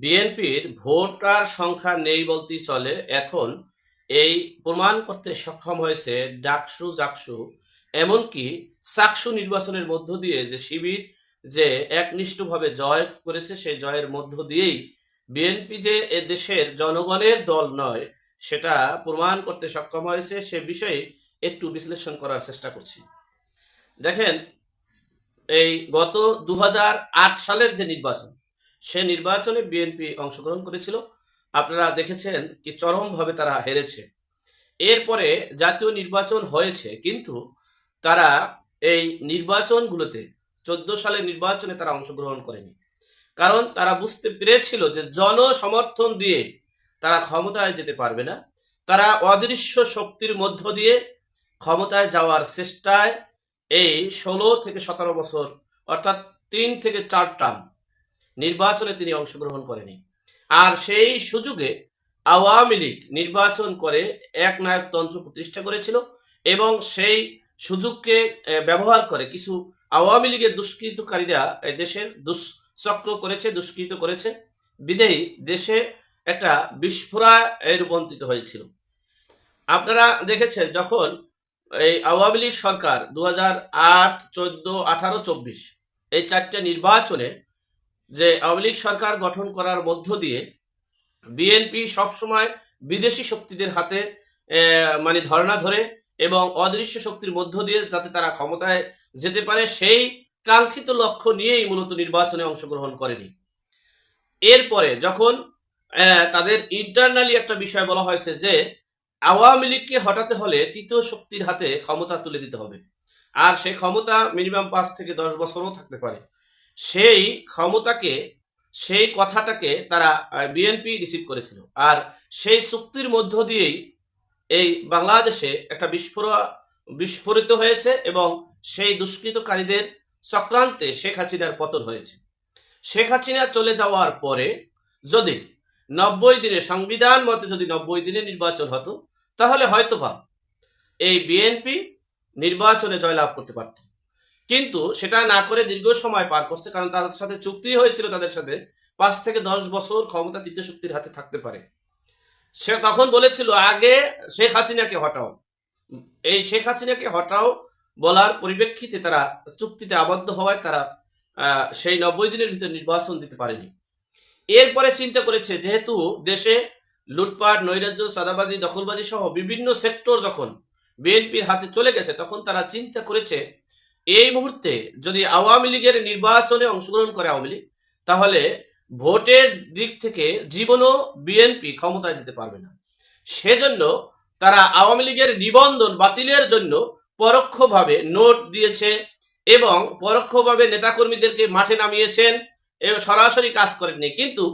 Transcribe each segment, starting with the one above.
বিএনপির ভোটার সংখ্যা নেই বলতেই চলে। এখন এই প্রমাণ করতে সক্ষম হয়েছে ডাকসু, জাকসু, এমনকি চাকসু নির্বাচনের মধ্য দিয়ে যে শিবির যে একনিষ্ঠভাবে জয় করেছে, সেই জয়ের মধ্য দিয়েই বিএনপি যে এ দেশের জনগণের দল নয়, সেটা প্রমাণ করতে সক্ষম হয়েছে। সে বিষয়ে একটু বিশ্লেষণ করার চেষ্টা করছি। দেখেন, এই গত দু হাজার আট সালের যে নির্বাচন সে নির্বাচনে বিএনপি অংশগ্রহণ করেছিল। আপনারা দেখেছেন কি চরমভাবে তারা হেরেছে। এরপরে জাতীয় নির্বাচন হয়েছে, কিন্তু তারা এই নির্বাচনগুলোতে চোদ্দ সালের নির্বাচনে তারা অংশগ্রহণ করেনি। কারণ তারা বুঝতে পেরেছিল যে জনসমর্থন দিয়ে তারা ক্ষমতায় যেতে পারবে না। তারা অদৃশ্য শক্তির মধ্য দিয়ে ক্ষমতায় যাওয়ার চেষ্টায় এই ষোলো থেকে সতেরো বছর, অর্থাৎ তিন থেকে চার টার্ম নির্বাচনে তিনি অংশগ্রহণ করেনি। আর সেই সুযোগে আওয়ামী লীগ নির্বাচন করে এক নায়কতন্ত্র প্রতিষ্ঠা করেছিল এবং সেই সুযোগকে ব্যবহার করে কিছু আওয়ামী লীগের দুষ্কৃতকারীরা দেশের দুষ্চক্র করেছে, দুষ্কৃত করেছে। বিদেয়ী দেশে একটা বিস্ফোরা রূপান্তরিত হয়েছিল। আপনারা দেখেছেন যখন এই আওয়ামী লীগ সরকার দু হাজার আট, চোদ্দ, আঠারো, চব্বিশ এই চারটে নির্বাচনে যে আওয়ামী লীগ সরকার গঠন করার মধ্য দিয়ে বিএনপি সবসময় বিদেশি শক্তিদের হাতে মানে ধর্ণা ধরে এবং অদৃশ্য শক্তির মধ্য দিয়ে যাতে তারা ক্ষমতায় যেতে পারে, সেই কাঙ্ক্ষিত লক্ষ্য নিয়েই মূলত নির্বাচনে অংশগ্রহণ করেনি। এরপরে যখন তাদের ইন্টারনালি একটা বিষয় বলা হয়েছে যে, আওয়ামী লীগকে হটাতে হলে তৃতীয় শক্তির হাতে ক্ষমতা তুলে দিতে হবে। আর সেই ক্ষমতা মিনিমাম পাঁচ থেকে দশ বছরও থাকতে পারে। সেই ক্ষমতাকে, সেই কথাটাকে তারা বিএনপি রিসিভ করেছিল। আর সেই চুক্তির মধ্য দিয়েই এই বাংলাদেশে একটা বিস্ফোরা বিস্ফোরিত হয়েছে এবং সেই দুষ্কৃতকারীদের চক্রান্তে শেখ হাসিনার পতন হয়েছে। শেখ হাসিনা চলে যাওয়ার পরে যদি নব্বই দিনে সংবিধান মতে যদি নব্বই দিনে নির্বাচন হতো, তাহলে হয়তোবা এই বিএনপি নির্বাচনে জয়লাভ করতে পারত। কিন্তু সেটা না করে দীর্ঘ সময় পার করছে, কারণ তাদের সাথে চুক্তি হয়েছিল, তাদের সাথে পাঁচ থেকে দশ বছর ক্ষমতা তৃতীয় শক্তির হাতে থাকতে পারে। সে তখন বলেছিল, আগে শেখ হাসিনাকে হটাও। এই শেখ হাসিনাকে হটাও বলার পরিপ্রেক্ষিতে তারা চুক্তিতে আবদ্ধ হওয়ায় তারা সেই নব্বই দিনের ভিতরে নির্বাচন দিতে পারেনি। এরপরে চিন্তা করেছে, যেহেতু দেশে লুটপাট, নৈরাজ্য সাদাবাজি দখলবাজি সহ বিভিন্ন সেক্টর যখন বিএনপির হাতে চলে গেছে, তখন তারা চিন্তা করেছে এই মুহূর্তে যদি আওয়ামী লীগের নির্বাচনে অংশগ্রহণ করে আওয়ামী লীগ, তাহলে ভোটের দিক থেকে জীবনও বিএনপি ক্ষমতায় যেতে পারবে না। সেজন্য তারা আওয়ামী লীগের নিবন্ধন বাতিলের জন্য পরোক্ষভাবে নোট দিয়েছে এবং পরোক্ষভাবে নেতাকর্মীদেরকে মাঠে নামিয়েছেন এবং সরাসরি কাজ করেননি। কিন্তু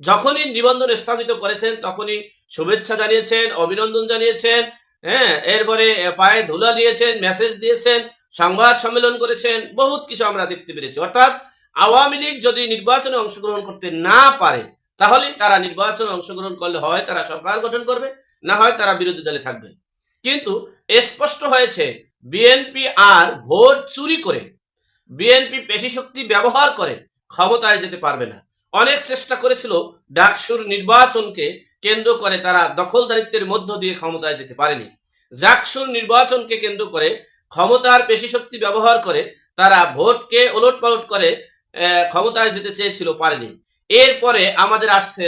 যখনই নিবন্ধন স্থাপিত করেছেন, তখনই শুভেচ্ছা জানিয়েছেন, অভিনন্দন জানিয়েছেন হ্যাঁ এরপরে পায়ে ধুলা দিয়েছেন, মেসেজ দিয়েছেন সংবাদ সম্মেলন করেছেন, বহুত কিছু আমরা দেখতে পেরেছি। অর্থাৎ আওয়ামী লীগ যদি নির্বাচনে অংশগ্রহণ করতে না পারে, তাহলে তারা নির্বাচনে অংশগ্রহণ করলে হয় তারা সরকার গঠন করবে, না হয় তারা বিরোধী দলে থাকবে। কিন্তু স্পষ্ট হয়েছে, বিএনপি আর ভোট চুরি করে, বিএনপি পেশি শক্তি ব্যবহার করে ক্ষমতায় যেতে পারবে না। অনেক চেষ্টা করেছিল ডাকসুর নির্বাচনকে কেন্দ্র করে তারা দখলদারিত্বের মধ্য দিয়ে ক্ষমতায় যেতে পারেনি। জাকসুর নির্বাচনকে কেন্দ্র করে ক্ষমতার পেশি শক্তি ব্যবহার করে তারা ভোটকে ওলট পালট করে ক্ষমতায় যেতে চেয়েছিল, পারেনি। এরপরে আমাদের আসছে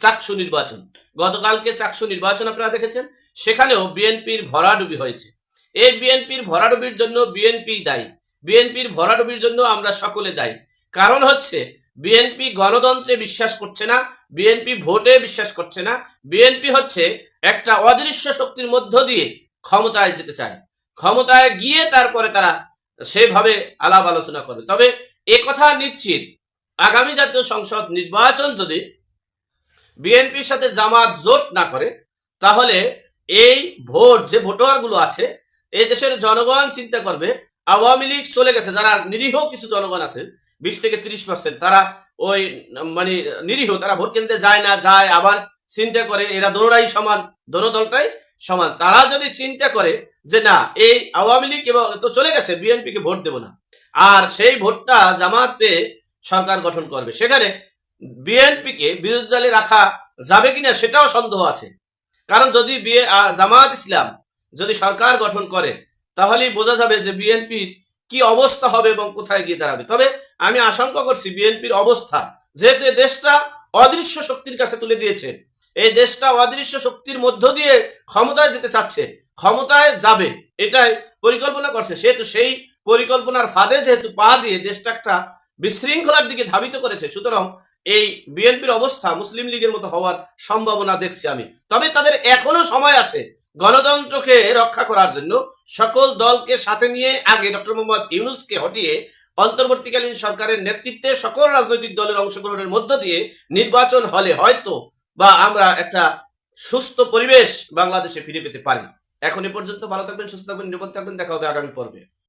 চাকসু নির্বাচন। গতকালকে চাকসু নির্বাচন আপনারা দেখেছেন, সেখানেও বিএনপির ভরাডুবি হয়েছে। এই বিএনপির ভরাডুবির জন্য বিএনপি দায়ী। বিএনপির ভরাডুবির জন্য আমরা সকলে দায়ী। কারণ হচ্ছে, বিএনপি গণতন্ত্রে বিশ্বাস করছে না, বিএনপি ভোটে বিশ্বাস করছে না। বিএনপি হচ্ছে একটা অদৃশ্য শক্তির মধ্য দিয়ে ক্ষমতায় যেতে চায়। ক্ষমতায় গিয়ে তারপরে তারা সেভাবে আলাপ আলোচনা করে। তবে এ কথা নিশ্চিত, আগামী জাতীয় সংসদ নির্বাচন যদি বিএনপির সাথে জামাত জোট না করে, তাহলে এই ভোট, যে ভোটারগুলো আছে, এই দেশের জনগণ চিন্তা করবে, আওয়ামী লীগ চলে গেছে, যারা নিরীহ কিছু জনগণ আছে বিশ থেকে তিরিশ পার্সেন্ট তারা ওই মানে নিরীহ, তারা ভোট কেন্দ্রে যায় না, যায়, আবার চিন্তা করে, এরা দোনোটাই সমান দোনো সমান। তারা যদি চিন্তা করে যে না এই আওয়ামী লীগ এবং তো চলে গেছে বিএনপিকে ভোট দেব না। আর সেই ভোটটা জামাত সরকার গঠন করবে। সেখানে বিএনপিকে বিরোধী দলে রাখা যাবে কিনা সেটাও সন্দেহ আছে। কারণ যদি বিয়ে আহ, জামায়াত ইসলাম যদি সরকার গঠন করে তাহলেই বোঝা যাবে যে বিএনপির কি অবস্থা হবে এবং কোথায় গিয়ে দাঁড়াবে। তবে আমি আশঙ্কা করছি বিএনপির অবস্থা যেহেতু দেশটা অদৃশ্য শক্তির কাছে তুলে দিয়েছে এই দেশটা অদৃশ্য শক্তির মধ্য দিয়ে ক্ষমতায় যেতে চাচ্ছে, ক্ষমতায় যাবে, এটাই পরিকল্পনা করছে। সেহেতু সেই পরিকল্পনার ফাঁদে যেহেতু পা দিয়ে দেশটা একটা বিশৃঙ্খলার দিকে ধাবিত করেছে, সুতরাং এই বিএনপির অবস্থা মুসলিম লীগের মতো হওয়ার সম্ভাবনা দেখছি আমি। তবে তাদের এখনও সময় আছে গণতন্ত্রকে রক্ষা করার জন্য। সকল দলকে সাথে নিয়ে আগে ডক্টর মোহাম্মদ ইউনুসকে হটিয়ে অন্তর্বর্তীকালীন সরকারের নেতৃত্বে সকল রাজনৈতিক দলের অংশগ্রহণের মধ্য দিয়ে নির্বাচন হলে হয়তো বা আমরা একটা সুস্থ পরিবেশ বাংলাদেশে ফিরে পেতে পারি। এখন এ পর্যন্ত ভালো থাকবেন, সুস্থ থাকবেন, নিরাপদ থাকবেন, দেখা হবে আগামী পর্বে।